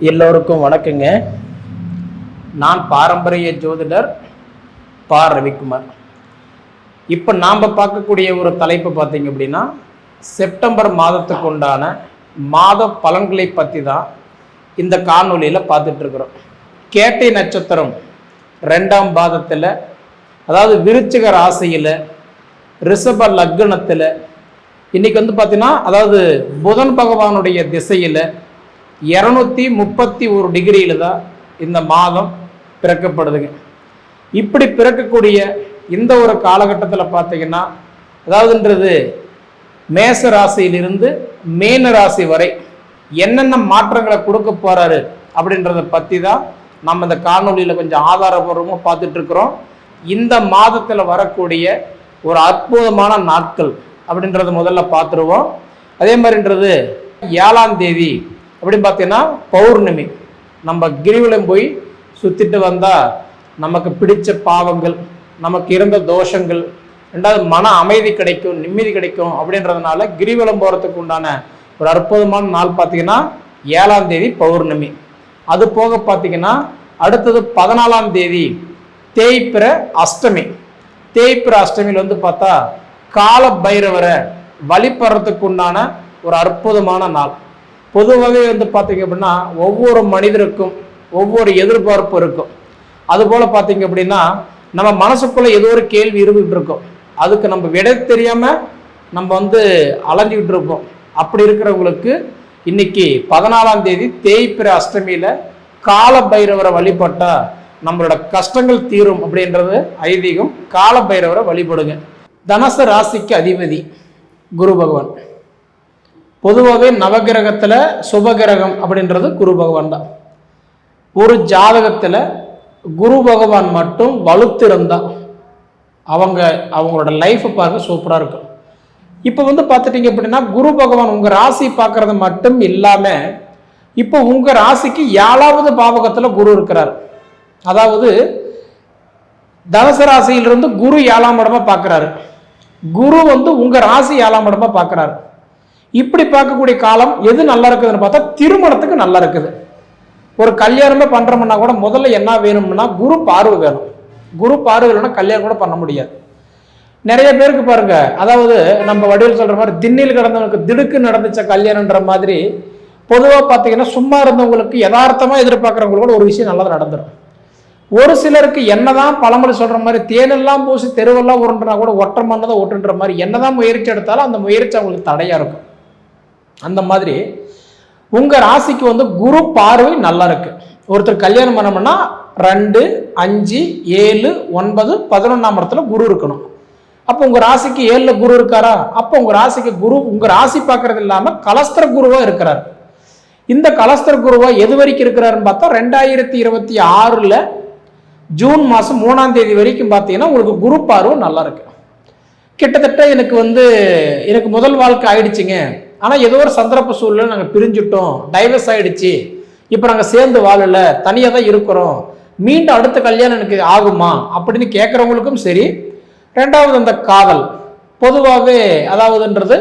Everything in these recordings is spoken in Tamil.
எல்லோருக்கும் வணக்கங்க. நான் பாரம்பரிய ஜோதிடர் பா. ரவிக்குமார். இப்போ நாம் பார்க்கக்கூடிய ஒரு தலைப்பு பார்த்தீங்க அப்படின்னா செப்டம்பர் மாதத்துக்கு உண்டான மாத பலன்களை பற்றி தான் இந்த காணொளியில் பார்த்துட்ருக்குறோம் கேட்டை நட்சத்திரம் ரெண்டாம் பாதத்தில் அதாவது விருச்சிக ராசியில் ரிஷப லக்னத்தில் இன்னைக்கு வந்து பார்த்தீங்கன்னா அதாவது புதன் பகவானுடைய திசையில் இரநூத்தி முப்பத்தி ஒரு டிகிரியில் தான் இந்த மாதம் பிறக்கப்படுதுங்க. இப்படி பிறக்கக்கூடிய இந்த ஒரு காலகட்டத்தில் பார்த்தீங்கன்னா அதாவதுன்றது மேச ராசியிலிருந்து மேன ராசி வரை என்னென்ன மாற்றங்களை கொடுக்க போகிறாரு அப்படின்றத பற்றி தான் நம்ம இந்த காணொளியில் கொஞ்சம் ஆதாரபூர்வமாக பார்த்துட்ருக்குறோம் இந்த மாதத்தில் வரக்கூடிய ஒரு அற்புதமான நாட்கள் அப்படின்றத முதல்ல பார்த்துருவோம். அதே மாதிரின்றது ஏழாம் தேதி அப்படின்னு பார்த்தீங்கன்னா பௌர்ணமி. நம்ம கிரிவலம் போய் சுற்றிட்டு வந்தால் நமக்கு பிடிச்ச பாவங்கள் நமக்கு இருந்த தோஷங்கள் ரெண்டாவது மன அமைதி கிடைக்கும் நிம்மதி கிடைக்கும் அப்படின்றதுனால கிரிவலம் போகிறதுக்கு உண்டான ஒரு அற்புதமான நாள் பார்த்தீங்கன்னா ஏழாம் தேதி பௌர்ணமி. அது போக பார்த்தீங்கன்னா அடுத்தது பதினாலாம் தேதி தேய்பிற அஷ்டமி. தேய்பிற அஷ்டமியில் வந்து பார்த்தா கால பைரவரை வழிபடுறதுக்கு உண்டான ஒரு அற்புதமான நாள். பொதுவாகவே வந்து பார்த்தீங்க அப்படின்னா ஒவ்வொரு மனிதருக்கும் ஒவ்வொரு எதிர்பார்ப்பு இருக்கும். அதுபோல் பார்த்தீங்க அப்படின்னா நம்ம மனசுக்குள்ளே ஏதோ ஒரு கேள்வி இருந்துகிட்டு இருக்கும். அதுக்கு நம்ம விட தெரியாமல் நம்ம வந்து அலைஞ்சிக்கிட்டு இருப்போம். அப்படி இருக்கிறவங்களுக்கு இன்னைக்கு பதினாலாம் தேதி தேய்பிற அஷ்டமியில் கால பைரவரை வழிபட்டால் நம்மளோட கஷ்டங்கள் தீரும் அப்படின்றது ஐதீகம். கால பைரவரை வழிபடுங்க. தனச ராசிக்கு அதிபதி குரு பகவான். பொதுவாகவே நவகிரகத்தில் சுபகிரகம் அப்படின்றது குரு பகவான் தான். ஒரு ஜாதகத்தில் குரு பகவான் மட்டும் வலுத்திருந்தா அவங்க அவங்களோட லைஃப்பை பார்க்க சூப்பராக இருக்கும். இப்போ வந்து பார்த்துட்டீங்க அப்படின்னா குரு பகவான் உங்கள் ராசி பார்க்குறது மட்டும் இல்லாமல் இப்போ உங்கள் ராசிக்கு ஏழாவது பாவகத்தில் குரு இருக்கிறார். அதாவது தனுசு ராசியிலிருந்து குரு ஏழாம் இடமா பார்க்குறாரு. குரு வந்து உங்கள் ராசி ஏழாம் இடமா பார்க்குறாரு. இப்படி பார்க்கக்கூடிய காலம் எது நல்லா இருக்குதுன்னு பார்த்தா திருமணத்துக்கு நல்லா இருக்குது. ஒரு கல்யாணமே பண்ணுறோம்னா கூட முதல்ல என்ன வேணும்னா குரு பார்வை வேணும். குரு பார்வை இல்லைன்னா கல்யாணம் கூட பண்ண முடியாது. நிறைய பேருக்கு பாருங்க அதாவது நம்ம வடிவில் சொல்ற மாதிரி திண்ணில் கிடந்தவங்களுக்கு திடுக்கு நடந்துச்ச கல்யாணன்ற மாதிரி பொதுவாக பார்த்தீங்கன்னா சும்மா இருந்தவங்களுக்கு யதார்த்தமாக எதிர்பார்க்குறவங்களுக்கு கூட ஒரு விஷயம் நல்லது நடந்துடும் ஒரு சிலருக்கு என்னதான் பழமொழி சொல்ற மாதிரி தேனெல்லாம் பூசி தெருவெல்லாம் உருண்டுனா கூட ஒற்றை மண்ணை தான் ஒட்டுன்ற மாதிரி என்னதான் முயற்சி எடுத்தாலும் அந்த முயற்சி அவங்களுக்கு தடையா இருக்கும். அந்த மாதிரி உங்கள் ராசிக்கு வந்து குரு பார்வை நல்லா இருக்கு. ஒருத்தர் கல்யாணம் பண்ணோம்னா ரெண்டு அஞ்சு ஏழு ஒன்பது பதினொன்றாம் இடத்துல குரு இருக்கணும். அப்போ உங்கள் ராசிக்கு ஏழில் குரு இருக்காரா? அப்போ உங்கள் ராசிக்கு குரு உங்கள் ராசி பார்க்கறது இல்லாமல் கலஸ்தர குருவாக இருக்கிறார். இந்த கலஸ்தர் குருவா எது வரைக்கும் இருக்கிறாருன்னு பார்த்தா ரெண்டாயிரத்தி இருபத்தி ஆறில் ஜூன் மாதம் மூணாம் தேதி வரைக்கும் பார்த்தீங்கன்னா உங்களுக்கு குரு பார்வை நல்லா இருக்கு. கிட்டத்தட்ட எனக்கு வந்து எனக்கு முதல் வாழ்க்கை ஆயிடுச்சுங்க. ஆனால் ஏதோ ஒரு சந்தர்ப்ப சூழ்நிலை நாங்கள் பிரிஞ்சுட்டோம். டைவர்ஸ் ஆகிடுச்சு இப்போ நாங்கள் சேர்ந்து வாழலை. தனியாக தான் இருக்கிறோம். மீண்டும் அடுத்த கல்யாணம் எனக்கு ஆகுமா? அப்படின்னு கேட்குறவங்களுக்கும் சரி. ரெண்டாவது அந்த காதல். பொதுவாகவே அதாவதுன்றது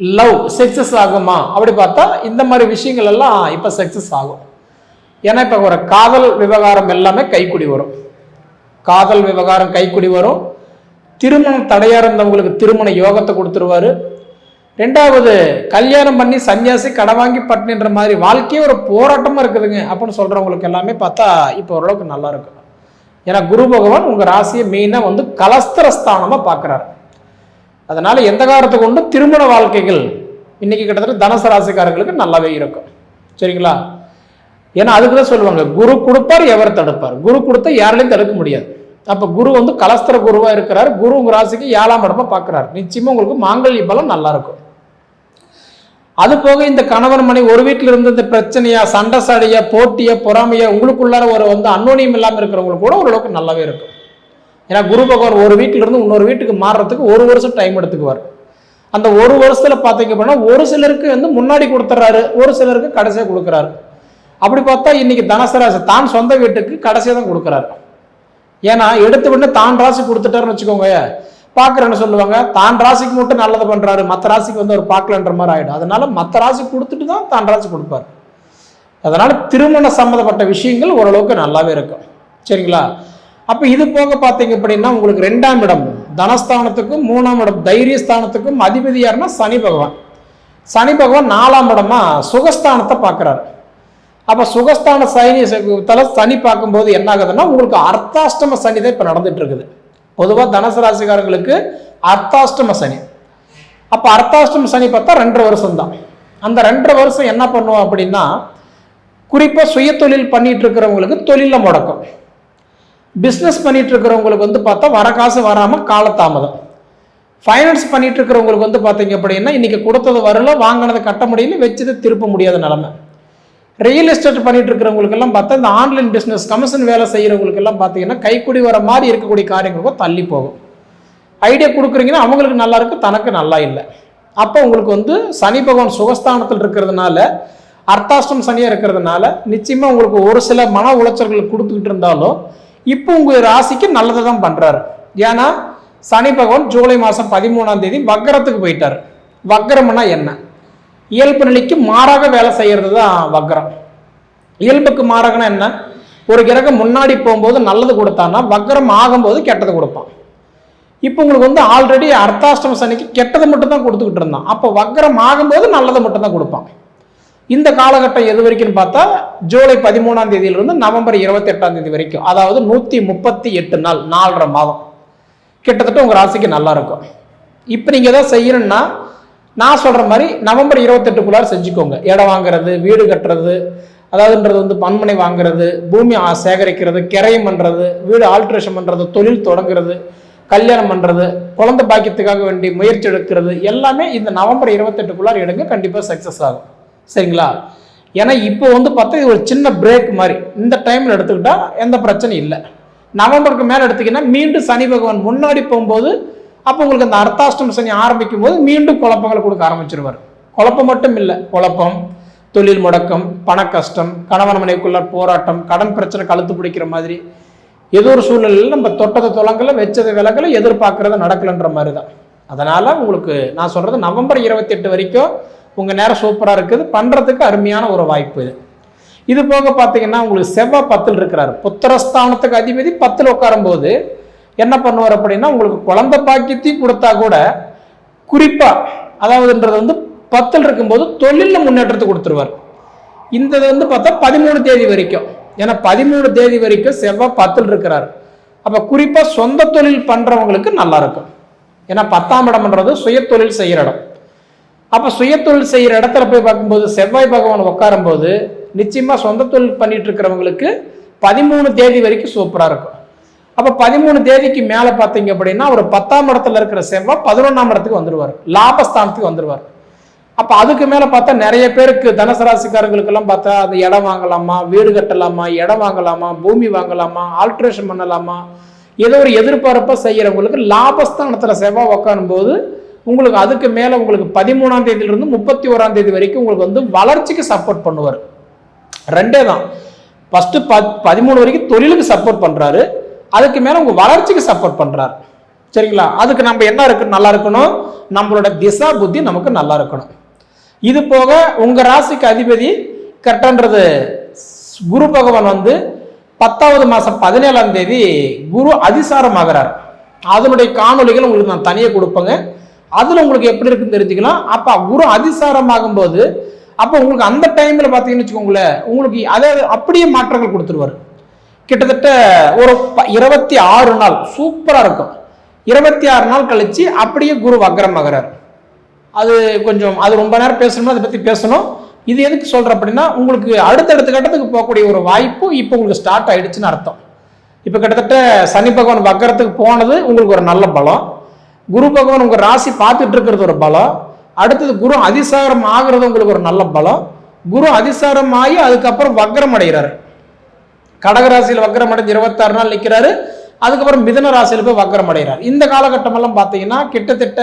லவ் சக்ஸஸ் ஆகுமா? அப்படி பார்த்தா இந்த மாதிரி விஷயங்கள் எல்லாம் இப்போ சக்ஸஸ் ஆகும். ஏன்னா இப்போ ஒரு காதல் விவகாரம் எல்லாமே கைக்குடி வரும். காதல் விவகாரம் கைக்குடி வரும். திருமணம் தடையாக இருந்தவங்களுக்கு திருமண யோகத்தை கொடுத்துருவாரு. ரெண்டாவது கல்யாணம் பண்ணி சன்னியாசி கடை வாங்கி பட்டினின்ற மாதிரி வாழ்க்கையே ஒரு போராட்டமாக இருக்குதுங்க. அப்படின்னு சொல்கிறவங்களுக்கு எல்லாமே பார்த்தா இப்போ ஓரளவுக்கு நல்லா இருக்கும். ஏன்னா குரு பகவான் உங்கள் ராசியை மெயினாக வந்து கலஸ்திர ஸ்தானமாக பார்க்குறாரு. அதனால் எந்த காலத்தை கொண்டு திருமண வாழ்க்கைகள் இன்றைக்கி கிட்டத்தட்ட தனுசு ராசிக்காரர்களுக்கு நல்லாவே இருக்கும். சரிங்களா? ஏன்னா அதுக்கு தான் சொல்லுவாங்க குரு கொடுப்பார் எவர் தடுப்பார். குரு கொடுத்தா யாராலையும் தடுக்க முடியாது. அப்போ குரு வந்து கலஸ்தர குருவாக இருக்கிறார். குரு உங்கள் ராசிக்கு ஏழாம் இடமா பார்க்குறாரு. நிச்சயமாக உங்களுக்கு மாங்கல்ய பலம் நல்லா இருக்கும். அது போக இந்த கணவன் மனை ஒரு வீட்டில் இருந்து இந்த பிரச்சனையா சண்டை சடைய போட்டிய பொறாமைய உங்களுக்குள்ளார ஒரு வந்து அன்னோனியம் இல்லாமல் இருக்கிறவங்களுக்கு கூட ஓரளவுக்கு நல்லாவே இருக்கும். ஏன்னா குரு பகவான் ஒரு வீட்டில இருந்து இன்னொரு வீட்டுக்கு மாறுறதுக்கு ஒரு வருஷம் டைம் எடுத்துக்குவார். அந்த ஒரு வருஷத்துல பார்த்தீங்க அப்படின்னா ஒரு சிலருக்கு வந்து முன்னாடி கொடுத்துட்றாரு ஒரு சிலருக்கு கடைசியாக கொடுக்குறாரு. அப்படி பார்த்தா இன்னைக்கு தனசராசி தான் சொந்த வீட்டுக்கு கடைசியாக தான் கொடுக்குறாரு. ஏன்னா எடுத்த உடனே தான் ராசி கொடுத்துட்டாருன்னு வச்சுக்கோங்க. பார்க்குறேன்னு சொல்லுவாங்க. தான் ராசிக்கு மட்டும் நல்லது பண்ணுறாரு மற்ற ராசிக்கு வந்து அவர் பார்க்கலன்ற மாதிரி ஆகிடும் அதனால் மற்ற ராசி கொடுத்துட்டு தான் தான் ராசி கொடுப்பாரு. அதனால் திருமண சம்மந்தப்பட்ட விஷயங்கள் ஓரளவுக்கு நல்லாவே இருக்கும். சரிங்களா? அப்போ இது போக பார்த்தீங்க அப்படின்னா உங்களுக்கு ரெண்டாம் இடம் தனஸ்தானத்துக்கும் மூணாம் இடம் தைரியஸ்தானத்துக்கும் அதிபதி யாருன்னா சனி பகவான். சனி பகவான் நாலாம் இடமா சுகஸ்தானத்தை பார்க்குறாரு. அப்போ சுகஸ்தான சனி தலை சனி பார்க்கும்போது என்ன ஆகுதுன்னா உங்களுக்கு அர்த்தாஷ்டம சனி தான் இப்போ நடந்துட்டு இருக்குது. பொதுவாக தனுசு ராசிக்காரங்களுக்கு அர்த்தாஷ்டம சனி. அப்போ அர்த்தாஷ்டம சனி பார்த்தா ரெண்டரை வருஷம் தான். அந்த ரெண்டரை வருஷம் என்ன பண்ணுவோம் அப்படின்னா குறிப்பாக சுயத்தொழில் பண்ணிட்டு இருக்கிறவங்களுக்கு தொழிலில் முடக்கம். பிஸ்னஸ் பண்ணிட்டு இருக்கிறவங்களுக்கு வந்து பார்த்தா வர காசு வராமல் காலதாமதம். ஃபைனான்ஸ் பண்ணிட்டு இருக்கிறவங்களுக்கு வந்து பார்த்தீங்க அப்படின்னா இன்னைக்கு கொடுத்தது வரல வாங்கினதை கட்ட முடியல வச்சது திருப்ப முடியாத நிலமை. ரியல் எஸ்டேட் பண்ணிட்டு இருக்கிறவங்களுக்கெல்லாம் பார்த்தா இந்த ஆன்லைன் பிஸ்னஸ் கமிஷன் வேலை செய்கிறவங்களுக்கெல்லாம் பார்த்தீங்கன்னா கைக்குடி வர மாதிரி இருக்கக்கூடிய காரியங்களுக்கும் தள்ளி போகும். ஐடியா கொடுக்குறீங்கன்னா அவங்களுக்கு நல்லா இருக்கு தனக்கு நல்லா இல்லை. அப்போ உங்களுக்கு வந்து சனி பகவான் சுகஸ்தானத்தில் இருக்கிறதுனால அர்த்தாஷ்டம் சனியாக இருக்கிறதுனால நிச்சயமாக உங்களுக்கு ஒரு சில மன உளைச்சல்கள் கொடுத்துக்கிட்டு இருந்தாலும் இப்போ உங்கள் ராசிக்கு நல்லதை தான் பண்ணுறாரு ஏன்னா சனி பகவான் ஜூலை மாதம் பதிமூணாம் தேதி வக்கரத்துக்கு போயிட்டார். வக்கரம்னா என்ன? இயல்பு நிலைக்கு மாறாக வேலை செய்கிறது தான் வக்கரம் இயல்புக்கு மாறாகனா என்ன? ஒரு கிரகம் முன்னாடி போகும்போது நல்லது கொடுத்தான்னா வக்கரம் ஆகும்போது கெட்டது கொடுப்பான். இப்போ உங்களுக்கு வந்து ஆல்ரெடி அர்த்தாஷ்டம சனிக்கு கெட்டதை மட்டும் தான் கொடுத்துக்கிட்டு இருந்தான். அப்போ வக்கரம் ஆகும்போது நல்லதை மட்டும் தான் கொடுப்பான் இந்த காலகட்டம் எது வரைக்கும்னு பார்த்தா ஜூலை பதிமூணாம் தேதியிலிருந்து நவம்பர் இருபத்தி எட்டாம் தேதி வரைக்கும். அதாவது நூற்றி முப்பத்தி எட்டு நாள் நாலரை மாதம். கிட்டத்தட்ட உங்கள் ராசிக்கு நல்லா இருக்கும். இப்போ நீங்கள் எதாவது செய்யணும்னா நான் சொல்கிற மாதிரி நவம்பர் இருபத்தெட்டுக்குள்ளார செஞ்சுக்கோங்க. இடம் வாங்குறது வீடு கட்டுறது அதாவதுன்றது வந்து பன்மனை வாங்குறது பூமி சேகரிக்கிறது கிரையம் பண்ணுறது வீடு ஆல்ட்ரேஷன் பண்ணுறது தொழில் தொடங்குறது கல்யாணம் பண்ணுறது குழந்தை பாக்கியத்துக்காக வேண்டி முயற்சி எடுக்கிறது எல்லாமே இந்த நவம்பர் இருபத்தெட்டுக்குள்ளார எடுங்க கண்டிப்பாக சக்ஸஸ் ஆகும். சரிங்களா? ஏன்னா இப்போ வந்து பார்த்தா இது ஒரு சின்ன பிரேக் மாதிரி. இந்த டைமில் எடுத்துக்கிட்டால் எந்த பிரச்சனையும் இல்லை. நவம்பருக்கு மேலே எடுத்தீங்கன்னா மீண்டும் சனி பகவான் முன்னாடி போகும்போது அப்போ உங்களுக்கு அந்த அர்த்தாஷ்டம சனி ஆரம்பிக்கும் போது மீண்டும் குழப்பங்களை கொடுக்க ஆரம்பிச்சிருவார். குழப்பம் மட்டும் இல்லை குழப்பம் தொழில் முடக்கம் பண கஷ்டம் கணவன் மனைவிக்குள்ள போராட்டம் கடன் பிரச்சனை கழுத்து பிடிக்கிற மாதிரி. ஏதோ ஒரு சூழ்நிலையில் நம்ம தொட்டதை தொலங்கல வச்சதை விலகல எதிர்பார்க்கறத நடக்கலன்ற மாதிரி தான் அதனால் உங்களுக்கு நான் சொல்கிறது நவம்பர் இருபத்தி எட்டு வரைக்கும் உங்கள் நேரம் சூப்பராக இருக்குது. பண்ணுறதுக்கு அருமையான ஒரு வாய்ப்பு இது. இது போக பார்த்தீங்கன்னா உங்களுக்கு செவ்வாய் பத்தில் இருக்கிறார். புத்திரஸ்தானத்துக்கு அதிபதி பத்தில் உட்காரும்போது என்ன பண்ணுவார் அப்படின்னா உங்களுக்கு குழந்தை பாக்கியத்தையும் கொடுத்தா கூட குறிப்பாக அதாவதுன்றது வந்து பத்தில் இருக்கும்போது தொழிலில் முன்னேற்றத்தை கொடுத்துருவார். இந்த இது வந்து பார்த்தா பதிமூணு தேதி வரைக்கும். ஏன்னா பதிமூணு தேதி வரைக்கும் செவ்வாய் பத்தில் இருக்கிறார். அப்போ குறிப்பாக சொந்த தொழில் பண்ணுறவங்களுக்கு நல்லா இருக்கும். ஏன்னா பத்தாம் இடம்ன்றது சுய தொழில் செய்கிற இடம். அப்போ சுயத்தொழில் செய்கிற இடத்துல போய் பார்க்கும்போது செவ்வாய் பகவான் உட்காரும்போது நிச்சயமாக சொந்த தொழில் பண்ணிட்டு இருக்கிறவங்களுக்கு பதிமூணு தேதி வரைக்கும் சூப்பராக இருக்கும். அப்போ பதிமூணு தேதிக்கு மேலே பார்த்தீங்க அப்படின்னா ஒரு பத்தாம் இடத்துல இருக்கிற செவ்வாய் பதினொன்றாம் இடத்துக்கு வந்துடுவார். லாபஸ்தானத்துக்கு வந்துடுவார். அப்போ அதுக்கு மேலே பார்த்தா நிறைய பேருக்கு தனுசு ராசிக்காரங்களுக்கெல்லாம் பார்த்தா அந்த இடம் வாங்கலாமா வீடு கட்டலாமா இடம் வாங்கலாமா பூமி வாங்கலாமா ஆல்ட்ரேஷன் பண்ணலாமா ஏதோ ஒரு எதிர்பார்ப்பாக செய்கிறவங்களுக்கு லாபஸ்தானத்தில் செவ்வாய் உட்காரும்போது உங்களுக்கு அதுக்கு மேலே உங்களுக்கு பதிமூணாம் தேதியிலிருந்து முப்பத்தி ஓராம் தேதி வரைக்கும் உங்களுக்கு வந்து வளர்ச்சிக்கு சப்போர்ட் பண்ணுவார். ரெண்டே தான். ஃபஸ்ட்டு பத் பதிமூணு வரைக்கும் தொழிலுக்கு சப்போர்ட் பண்ணுறாரு அதுக்கு மேலே உங்கள் வளர்ச்சிக்கு சப்போர்ட் பண்ணுறாரு சரிங்களா? அதுக்கு நம்ம என்ன இருக்கு? நல்லா இருக்கணும். நம்மளோட திசா புத்தி நமக்கு நல்லா இருக்கணும். இது போக உங்கள் ராசிக்கு அதிபதி கரெக்டான்றது குரு பகவான் வந்து பத்தாவது மாதம் பதினேழாம் தேதி குரு அதிசாரம் ஆகிறார் அதனுடைய காணொளிகள் உங்களுக்கு நான் தனியாக கொடுப்பேங்க. அதில் உங்களுக்கு எப்படி இருக்குன்னு தெரிஞ்சுக்கலாம். அப்போ குரு அதிசாரம் ஆகும்போது அப்போ உங்களுக்கு அந்த டைமில் பார்த்தீங்கன்னு வச்சுக்கோங்களேன் உங்களுக்கு அதே அப்படியே மாற்றங்கள் கொடுத்துருவாரு. கிட்டத்தட்ட ஒரு ப- இருபத்தி ஆறு நாள் சூப்பராக இருக்கும். இருபத்தி ஆறு நாள் கழித்து அப்படியே குரு வக்ரம் ஆகிறார் அது கொஞ்சம் அது ரொம்ப நேரம் பேசணும்னா அதை பற்றி பேசணும். இது எதுக்கு சொல்கிறேன் அப்படின்னா உங்களுக்கு அடுத்தடுத்த கட்டத்துக்கு போகக்கூடிய ஒரு வாய்ப்பு இப்போ உங்களுக்கு ஸ்டார்ட் ஆகிடுச்சுன்னு அர்த்தம். இப்போ கிட்டத்தட்ட சனி பகவான் வக்கரத்துக்கு போனது உங்களுக்கு ஒரு நல்ல பலம். குரு பகவான் உங்கள் ராசி பார்த்துட்டு இருக்கிறது ஒரு பலம். அடுத்தது குரு அதிசாரம் ஆகிறது உங்களுக்கு ஒரு நல்ல பலம். குரு அதிசாரம் ஆகி அதுக்கப்புறம் வக்ரம் அடைகிறாரு. கடகராசியில் வக்ரம் அடைஞ்சு இருபத்தாறு நாள் நிற்கிறாரு அதுக்கப்புறம் மிதன ராசியில் போய் வக்ரம் அடைகிறார் இந்த காலகட்டமெல்லாம் பார்த்தீங்கன்னா கிட்டத்தட்ட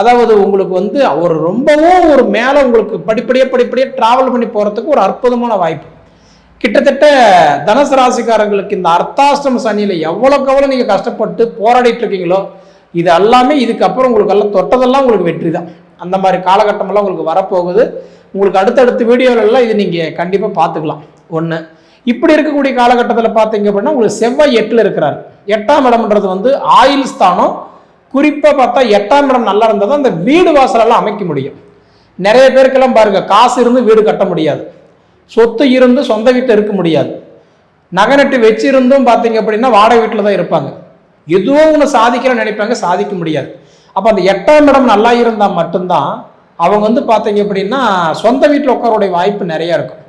அதாவது உங்களுக்கு வந்து ஒரு ரொம்பவும் ஒரு மேலே உங்களுக்கு படிப்படியாக படிப்படியாக ட்ராவல் பண்ணி போகிறதுக்கு ஒரு அற்புதமான வாய்ப்பு. கிட்டத்தட்ட தனுசு ராசிக்காரங்களுக்கு இந்த அர்த்தாஷ்டம சனியில் எவ்வளோக்கு எவ்வளோ நீங்கள் கஷ்டப்பட்டு போராடிட்டு இருக்கீங்களோ இது எல்லாமே இதுக்கப்புறம் உங்களுக்கு எல்லாம் தொட்டதெல்லாம் உங்களுக்கு வெற்றி தான். அந்த மாதிரி காலகட்டமெல்லாம் உங்களுக்கு வரப்போகுது. உங்களுக்கு அடுத்தடுத்த வீடியோவிலலாம் இது நீங்கள் கண்டிப்பாக பார்த்துக்கலாம். ஒன்று இப்படி இருக்கக்கூடிய காலகட்டத்தில் பார்த்தீங்க அப்படின்னா உங்களுக்கு செவ்வாய் எட்டில் இருக்கிறார். எட்டாம் இடம்ன்றது வந்து ஆயில் ஸ்தானம். குறிப்பாக பார்த்தா எட்டாம் இடம் நல்லா இருந்தால் தான் அந்த வீடு வாசலெல்லாம் அமைக்க முடியும். நிறைய பேருக்கெல்லாம் பாருங்கள் காசு இருந்து வீடு கட்ட முடியாது. சொத்து இருந்து சொந்த வீட்டில் இருக்க முடியாது. நகை நட்டு வச்சிருந்தும் பார்த்தீங்க அப்படின்னா வாடகை வீட்டில் தான் இருப்பாங்க. எதுவும் ஒன்று சாதிக்கணும்னு நினைப்பாங்க சாதிக்க முடியாது. அப்போ அந்த எட்டாம் இடம் நல்லா இருந்தால் மட்டும்தான் அவங்க வந்து பார்த்தீங்க அப்படின்னா சொந்த வீட்டில் உட்காரோடைய வாய்ப்பு நிறையா இருக்கும்.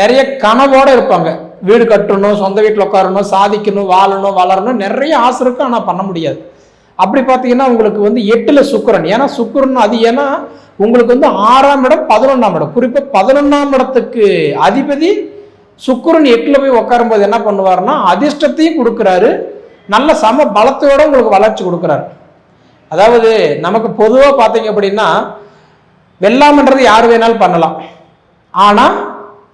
நிறைய கனவோடு இருப்பாங்க. வீடு கட்டணும் சொந்த வீட்டில் உட்காரணும் சாதிக்கணும் வாழணும் வளரணும் நிறைய ஆசை இருக்கும் ஆனால் பண்ண முடியாது. அப்படி பார்த்தீங்கன்னா உங்களுக்கு வந்து எட்டில் சுக்கரன். ஏன்னா சுக்கரன் அது ஏன்னா உங்களுக்கு வந்து ஆறாம் இடம் பதினொன்றாம் இடம். குறிப்பாக பதினொன்றாம் இடத்துக்கு அதிபதி சுக்கரன் எட்டில் போய் உட்காரும்போது என்ன பண்ணுவார்னா அதிர்ஷ்டத்தையும் கொடுக்குறாரு. நல்ல சம பலத்தோட உங்களுக்கு வளர்ச்சி கொடுக்குறாரு. அதாவது நமக்கு பொதுவாக பார்த்தீங்க அப்படின்னா வெள்ளாமன்றது யார் வேணாலும் பண்ணலாம். ஆனால்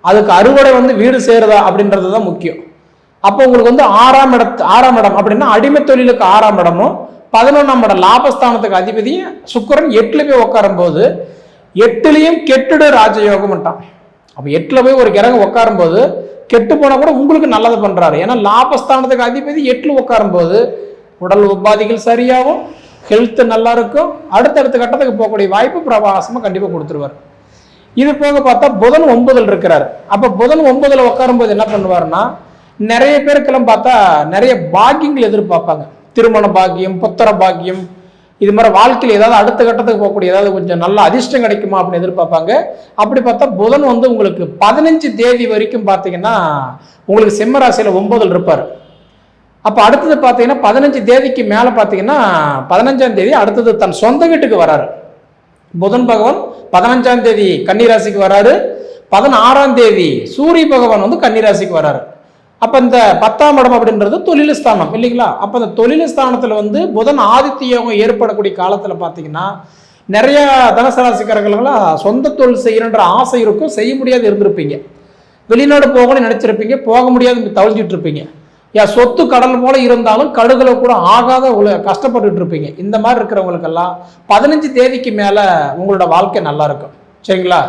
அதுக்கு அறுவடை வந்து வீடு சேருதா அப்படின்றது தான் முக்கியம். அப்போ உங்களுக்கு வந்து ஆறாம் இடத்து ஆறாம் இடம் அப்படின்னா அடிமை தொழிலுக்கு ஆறாம் இடமும் பதினொன்றாம் இடம் லாபஸ்தானத்துக்கு அதிபதியும் சுக்கரன் எட்டில் போய் உட்காரும் போது எட்டுலேயும் கெட்டுடு ராஜயோகம்ட்டான். அப்போ எட்டில் போய் ஒரு கிரகம் உட்காரும் போது கெட்டு போனால் கூட உங்களுக்கு நல்லது பண்ணுறாரு ஏன்னா லாபஸ்தானத்துக்கு அதிபதி எட்டில் உட்காரும் போது உடல் உபாதிகள் சரியாகும் ஹெல்த் நல்லா இருக்கும் அடுத்தடுத்த கட்டத்துக்கு போகக்கூடிய வாய்ப்பு பிரபாசமாக கண்டிப்பாக கொடுத்துருவார். இது போக பார்த்தா புதன் ஒன்பதில் இருக்கிறார். அப்போ புதன் ஒன்பதில் உட்காரும்போது என்ன பண்ணுவார்னா நிறைய பேருக்கெல்லாம் பார்த்தா நிறைய பாக்கியங்கள் எதிர்பார்ப்பாங்க. திருமண பாக்கியம் புத்திர பாக்கியம் இது மாதிரி வாழ்க்கையில் ஏதாவது அடுத்த கட்டத்துக்கு போகக்கூடிய ஏதாவது கொஞ்சம் நல்ல அதிர்ஷ்டம் கிடைக்குமா அப்படின்னு எதிர்பார்ப்பாங்க. அப்படி பார்த்தா புதன் வந்து உங்களுக்கு பதினஞ்சு தேதி வரைக்கும் பார்த்தீங்கன்னா உங்களுக்கு சிம்ம ராசியில் ஒன்பதில் இருப்பார். அப்போ அடுத்தது பார்த்தீங்கன்னா பதினஞ்சு தேதிக்கு மேலே பார்த்தீங்கன்னா பதினஞ்சாம் தேதி அடுத்தது தன் சொந்த வீட்டுக்கு வராரு. புதன் பகவான் பதினஞ்சாம் தேதி கன்னிராசிக்கு வராரு. பதினாறாம் தேதி சூரிய பகவான் வந்து கன்னிராசிக்கு வராரு. அப்போ இந்த பத்தாம் இடம் அப்படின்றது தொழில் ஸ்தானம் இல்லைங்களா? அப்போ இந்த தொழில் ஸ்தானத்தில் வந்து புதன் ஆதித்ய யோகம் ஏற்படக்கூடிய காலத்தில் பார்த்தீங்கன்னா நிறைய தனசராசிக்காரர்களெல்லாம் சொந்த தொழில் செய்யணுன்ற ஆசை இருக்கும் செய்ய முடியாது இருந்திருப்பீங்க. வெளிநாடு போகணும்னு நினச்சிருப்பீங்க போக முடியாது தவிழ்ச்சிட்டு இருப்பீங்க. என் சொத்து கடல் போல இருந்தாலும் கடுகளை கூட ஆகாத உள்ள கஷ்டப்பட்டுட்டு இருப்பீங்க இந்த மாதிரி இருக்கிறவங்களுக்கெல்லாம் பதினஞ்சு தேதிக்கு மேலே உங்களோட வாழ்க்கை நல்லா இருக்கும். சரிங்களா?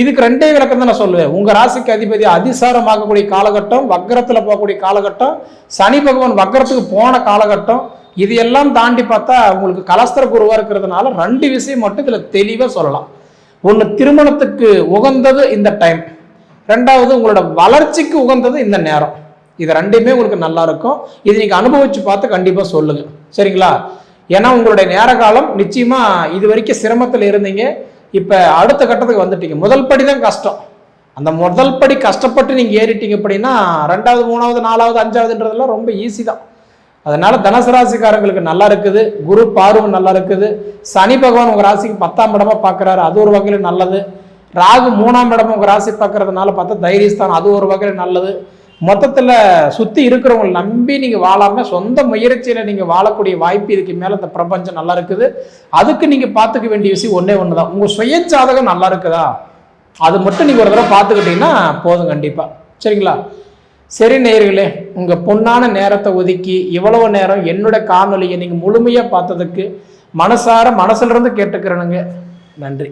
இதுக்கு ரெண்டே விளக்கம் தான் நான் சொல்லுவேன். உங்க ராசிக்கு அதிபதி அதிசாரமாகக்கூடிய காலகட்டம் வக்கரத்தில் போகக்கூடிய காலகட்டம் சனி பகவான் வக்கரத்துக்கு போன காலகட்டம் இது எல்லாம் தாண்டி பார்த்தா உங்களுக்கு கலஸ்தர குருவா இருக்கிறதுனால ரெண்டு விஷயம் மட்டும் இதில் தெளிவாக சொல்லலாம். ஒன்று திருமணத்துக்கு உகந்தது இந்த டைம் ரெண்டாவது உங்களோட வளர்ச்சிக்கு உகந்தது இந்த நேரம். இது ரெண்டுமே உங்களுக்கு நல்லா இருக்கும். இது நீங்கள் அனுபவிச்சு பார்த்து கண்டிப்பாக சொல்லுங்க. சரிங்களா? ஏன்னா உங்களுடைய நேர காலம் நிச்சயமாக இது வரைக்கும் சிரமத்தில் இருந்தீங்க. இப்போ அடுத்த கட்டத்துக்கு வந்துட்டீங்க. முதல் படி தான் கஷ்டம். அந்த முதல் படி கஷ்டப்பட்டு நீங்கள் ஏறிட்டீங்க அப்படின்னா ரெண்டாவது மூணாவது நாலாவது அஞ்சாவதுன்றதெல்லாம் ரொம்ப ஈஸி தான். அதனால தனுசு ராசிக்காரங்களுக்கு நல்லா இருக்குது. குரு பார்வம் நல்லா இருக்குது. சனி பகவான் உங்கள் ராசிக்கு பத்தாம் இடமா பார்க்குறாரு அது ஒரு வகையில் நல்லது. ராகு மூணாம் இடமா உங்கள் ராசி பார்க்கறதுனால பார்த்தா தைரியஸ்தான். அது ஒரு வகையில் நல்லது. மொத்தத்தில் சுற்றி இருக்கிறவங்களை நம்பி நீங்கள் வாழாமல் சொந்த முயற்சியில் நீங்கள் வாழக்கூடிய வாய்ப்பு இதுக்கு மேலே இந்த பிரபஞ்சம் நல்லா இருக்குது. அதுக்கு நீங்கள் பார்த்துக்க வேண்டிய விஷயம் ஒன்றே ஒன்று தான் உங்கள் சுயஜாதகம் நல்லா இருக்குதா? அது மட்டும் நீங்கள் ஒரு தடவை பார்த்துக்கிட்டீங்கன்னா போதும் கண்டிப்பாக சரிங்களா? சரி நேயர்களே உங்கள் பொன்னான நேரத்தை ஒதுக்கி இவ்வளவு நேரம் என்னோட காணொலியை நீங்கள் முழுமையாக பார்த்ததுக்கு மனசார மனசுல இருந்து கேட்டுக்கிறேனுங்க. நன்றி.